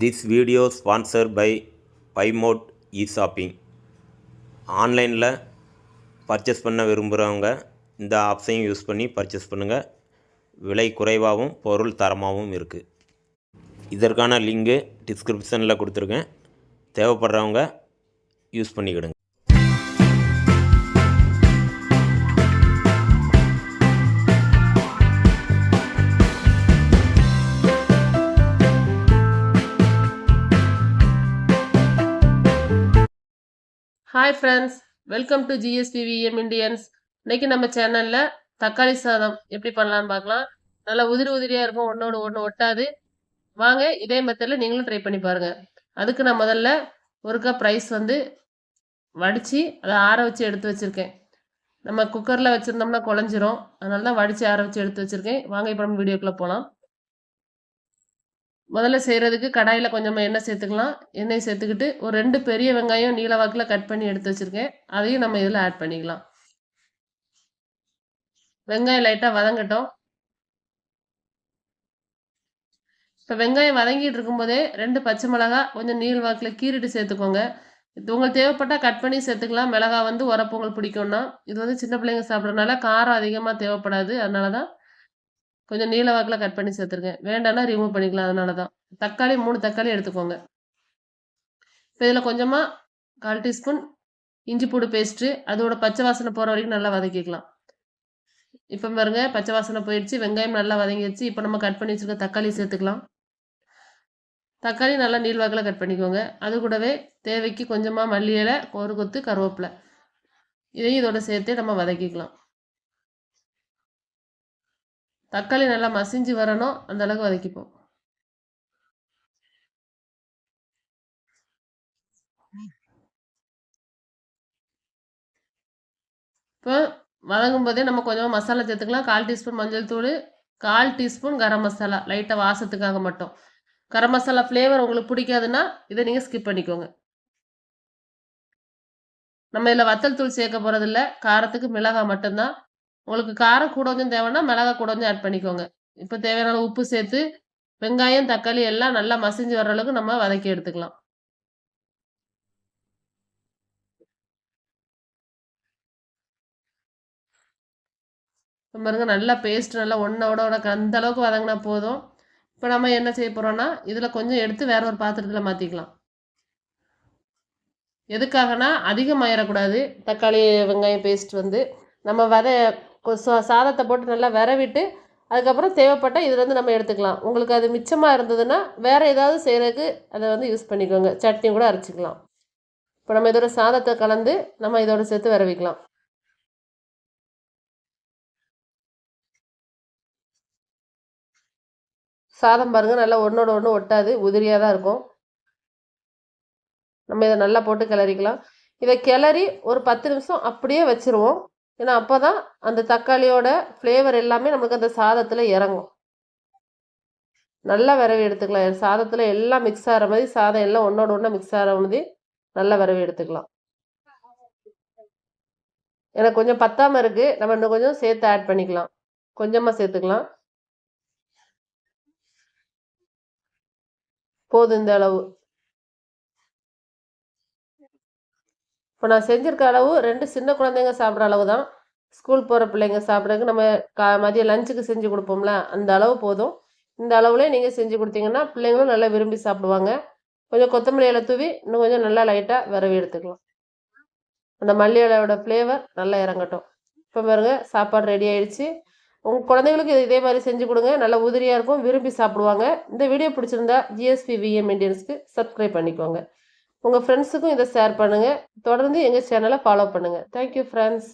This video sponsor by பைமோட் இ shopping ஆன்லைனில் purchase பண்ண விரும்புகிறவங்க இந்த ஆப்ஸையும் யூஸ் பண்ணி பர்ச்சேஸ் பண்ணுங்கள் விலை குறைவாகவும் பொருள் தரமாகவும் இருக்குது இதற்கான லிங்கு டிஸ்கிரிப்ஷனில் கொடுத்துருக்கேன். தேவைப்படுறவங்க use பண்ணிக்கிடுங்க. Hi friends welcome to GSPVM Indians இன்னைக்கு நம்ம சேனலில் தக்காளி சாதம் எப்படி பண்ணலான்னு பார்க்கலாம். நல்லா உதிரி உதிரியாக இருக்கும் ஒன்று ஒன்று ஒட்டாது. வாங்க இதே மெத்தடில் நீங்களும் ட்ரை பண்ணி பாருங்கள் அதுக்கு நான் முதல்ல ஒரு கப் ரைஸ் வந்து வடித்து அதை ஆற வச்சு எடுத்து வச்சுருக்கேன். நம்ம குக்கரில் வச்சுருந்தோம்னா குழஞ்சிரும். அதனால தான் வடித்து ஆற வச்சு எடுத்து வச்சுருக்கேன். வாங்க இப்போ நம்ம வீடியோக்குள்ளே போகலாம் முதல்ல செய்கிறதுக்கு கடாயில் கொஞ்சமாக எண்ணெய் சேர்த்துக்கலாம். எண்ணெய் சேர்த்துக்கிட்டு ஒரு ரெண்டு பெரிய வெங்காயம் நீல வாக்கில் கட் பண்ணி எடுத்து வச்சுருக்கேன். அதையும் நம்ம இதில் ஆட் பண்ணிக்கலாம். வெங்காயம் லைட்டாக வதங்கட்டும். இப்போ வெங்காயம் வதங்கிட்டு இருக்கும்போதே ரெண்டு பச்சை மிளகா கொஞ்சம் நீள் வாக்கில் கீறிட்டு சேர்த்துக்கோங்க. இது உங்களுக்கு தேவைப்பட்டால் கட் பண்ணி சேர்த்துக்கலாம். மிளகா வந்து உரப்பு உங்களுக்கு பிடிக்கும்னா. இது வந்து சின்ன பிள்ளைங்க சாப்பிட்றதுனால காரம் அதிகமாக தேவைப்படாது. அதனால தான் கொஞ்சம் நீல வாக்கில் கட் பண்ணி சேர்த்துருக்கேன். வேண்டாம்னா ரிமூவ் பண்ணிக்கலாம் அதனால தான் தக்காளி மூணு தக்காளி எடுத்துக்கோங்க. இப்போ இதில் கொஞ்சமாக கால் டீஸ்பூன் இஞ்சி பூடு பேஸ்ட்டு அதோட பச்சை வாசனை போகிற வரைக்கும் நல்லா வதக்கிக்கலாம். இப்போ பாருங்க பச்சை வாசனை போயிடுச்சு வெங்காயம் நல்லா வதங்கிடுச்சு. இப்போ நம்ம கட் பண்ணி வச்சுருக்க தக்காளி சேர்த்துக்கலாம். தக்காளி நல்லா நீள்வாக்கில் கட் பண்ணிக்கோங்க. அது கூடவே தேவைக்கு கொஞ்சமாக மல்லி இலை ஒரு கொத்து கருவேப்பிலை இதையும் இதோட சேர்த்து நம்ம வதக்கிக்கலாம். தக்காளி நல்லா மசிஞ்சு வரணும். அந்த அளவுக்கு வதக்கிப்போம். இப்போ வதங்கும் போதே நம்ம கொஞ்சமாக மசாலா சேர்த்துக்கலாம். கால் டீஸ்பூன் மஞ்சள் தூள் கால் டீஸ்பூன் கரம் மசாலா லைட்டாக வாசத்துக்காக மட்டும். கரம் மசாலா ஃப்ளேவர் உங்களுக்கு பிடிக்காதுன்னா இதை நீங்கள் ஸ்கிப் பண்ணிக்கோங்க. நம்ம இதில் வத்தல் தூள் சேர்க்க போகிறதில்ல காரத்துக்கு மிளகாய் மட்டும்தான். உங்களுக்கு காரம் கூட கொஞ்சம் தேவைன்னா மிளகா கூட கொஞ்சம் ஆட் பண்ணிக்கோங்க. இப்போ தேவையான உப்பு சேர்த்து வெங்காயம் தக்காளி எல்லாம் நல்லா மசிஞ்சு வர்ற அளவுக்கு நம்ம வதக்கி எடுத்துக்கலாம். பாருங்க நல்லா பேஸ்ட் நல்லா ஒன்றோட உனக்கு அந்த அளவுக்கு வதங்கினா போதும். இப்போ நம்ம என்ன செய்ய போகிறோம்னா இதில் கொஞ்சம் எடுத்து வேற ஒரு பாத்திரத்தில் மாற்றிக்கலாம் எதுக்காகனா அதிகமாயிடக்கூடாது தக்காளி வெங்காயம் பேஸ்ட் வந்து நம்ம வத சாதத்தை போட்டு நல்லா விரவிட்டு அதுக்கப்புறம் தேவைப்பட்டால் இதுலேருந்து நம்ம எடுத்துக்கலாம். உங்களுக்கு அது மிச்சமாக இருந்ததுன்னா வேறு ஏதாவது செய்கிறதுக்கு அதை வந்து யூஸ் பண்ணிக்கோங்க. சட்னி கூட அரைச்சிக்கலாம். இப்போ நம்ம இதோட சாதத்தை கலந்து நம்ம இதோட சேர்த்து விரவிக்கலாம். சாதம் பாருங்கள் நல்லா ஒன்றோட ஒன்று ஒட்டாது உதிரியாக தான் இருக்கும். நம்ம இதை நல்லா போட்டு கிளறிக்கலாம். இதை கிளறி ஒரு பத்து நிமிஷம் அப்படியே வச்சுருவோம். ஏன்னா அப்போ தான் அந்த தக்காளியோட ஃப்ளேவர் எல்லாமே நமக்கு அந்த சாதத்தில் இறங்கும். நல்லா விரவி எடுத்துக்கலாம். சாதத்தில் எல்லாம் மிக்ஸ் ஆகிற மாதிரி சாதம் எல்லாம் ஒன்றோட ஒன்றா மிக்ஸ் ஆகிற மாதிரி நல்லா விரவி எடுத்துக்கலாம். எனக்கு கொஞ்சம் பத்தாமல் இருக்குது நம்ம இன்னும் கொஞ்சம் சேர்த்து ஆட் பண்ணிக்கலாம். கொஞ்சமாக சேர்த்துக்கலாம். போதும் இந்த அளவு. இப்போ நான் செஞ்சுருக்க அளவு ரெண்டு சின்ன குழந்தைங்க சாப்பிட்ற அளவு தான். ஸ்கூல் போகிற பிள்ளைங்க சாப்பிட்றதுக்கு நம்ம கா மதியம் லஞ்சுக்கு செஞ்சு கொடுப்போம்ல அந்த அளவு போதும். இந்த அளவுலேயே நீங்கள் செஞ்சு கொடுத்தீங்கன்னா பிள்ளைங்களும் நல்லா விரும்பி சாப்பிடுவாங்க. கொஞ்சம் கொத்தமல்லி இலை தூவி இன்னும் கொஞ்சம் நல்லா லைட்டாக விரவி எடுத்துக்கலாம். அந்த மல்லி இலையோட ஃப்ளேவர் நல்லா இறங்கட்டும். இப்போ பாருங்க சாப்பாடு ரெடி ஆயிடுச்சு. உங்கள் குழந்தைங்களுக்கு இதே மாதிரி செஞ்சு கொடுங்க. நல்லா உதிரியாக இருக்கும் விரும்பி சாப்பிடுவாங்க. இந்த வீடியோ பிடிச்சிருந்தா ஜிஎஸ்பி விஎம் இண்டியன்ஸ்க்கு சப்ஸ்கிரைப் பண்ணிக்கோங்க. உங்கள் ஃப்ரெண்ட்ஸுக்கும் இதை ஷேர் பண்ணுங்கள் தொடர்ந்து எங்கள் சேனலை ஃபாலோ பண்ணுங்கள் தேங்க்யூ ஃப்ரெண்ட்ஸ்